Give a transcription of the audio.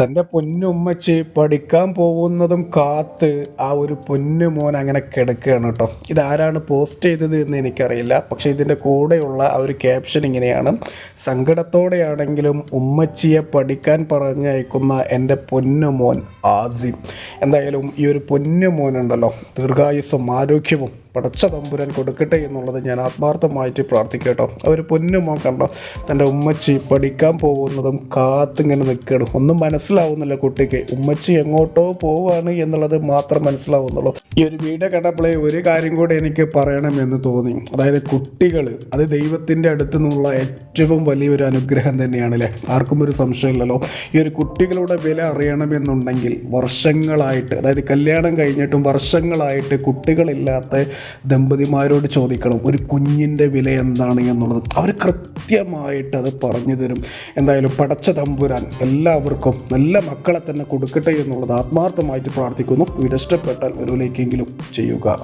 തന്റെ പൊന്നുമ്മച്ചി പഠിക്കാൻ പോകുന്നതും കാത്ത് ആ ഒരു പൊന്നു മോൻ അങ്ങനെ കിടക്കുകയാണ് കേട്ടോ. ഇതാരാണ് പോസ്റ്റ് ചെയ്തത് എന്ന് എനിക്കറിയില്ല. പക്ഷേ ഇതിന്റെ കൂടെയുള്ള ആ ഒരു ക്യാപ്ഷൻ ഇങ്ങനെയാണ്. സങ്കടത്തോടെയാണെങ്കിലും ഉമ്മച്ചിയെ പഠിക്കാൻ പറഞ്ഞയക്കുന്ന എന്റെ പൊന്നു മോൻ ആദ്യം എന്തായാലും ഈ ഒരു പൊന്നു മോനുണ്ടല്ലോ ദീർഘായുസ്സും ആരോഗ്യവും പടച്ച തമ്പുരാൻ കൊടുക്കട്ടെ എന്നുള്ളത് ഞാൻ ആത്മാർത്ഥമായിട്ട് പ്രാർത്ഥിക്കും കേട്ടോ. അവർ പൊന്നുമോ കണ്ടോ തന്റെ ഉമ്മച്ചി പഠിക്കാൻ പോകുന്നതും കാത്തിങ്ങനെ നിൽക്കണം ഒന്നും മനസ്സിലാവുന്നില്ല കുട്ടിക്ക്. ഉമ്മച്ചി എങ്ങോട്ടോ പോവാണ് എന്നുള്ളത് മാത്രം മനസ്സിലാവുന്നുള്ളൂ. ഈ ഒരു വീഡിയോ കണ്ടപ്പോഴേ ഒരു കാര്യം കൂടെ എനിക്ക് പറയണമെന്ന് തോന്നി. അതായത് കുട്ടികൾ അത് ദൈവത്തിന്റെ അടുത്തു നിന്നുള്ള ഏറ്റവും വലിയൊരു അനുഗ്രഹം തന്നെയാണ് അല്ലേ? ആർക്കും ഒരു സംശയമില്ലല്ലോ. ഈ ഒരു കുട്ടികളുടെ വില അറിയണമെന്നുണ്ടെങ്കിൽ വർഷങ്ങളായിട്ട് അതായത് കല്യാണം കഴിഞ്ഞിട്ടും വർഷങ്ങളായിട്ട് കുട്ടികളില്ലാത്ത ദമ്പതിമാരോട് ചോദിക്കണം ഒരു കുഞ്ഞിന്റെ വില എന്താണ് എന്നുള്ളത്? അവർ കൃത്യമായിട്ട് അത് പറഞ്ഞു തരും. എന്തായാലും പടച്ച തമ്പുരാൻ എല്ലാവർക്കും നല്ല മക്കളെ തന്നെ കൊടുക്കട്ടെ എന്നുള്ളത് ആത്മാർത്ഥമായിട്ട് പ്രാർത്ഥിക്കുന്നു. വീഡിയോ ഒരു ലൈക്കെങ്കിലും ചെയ്യുക.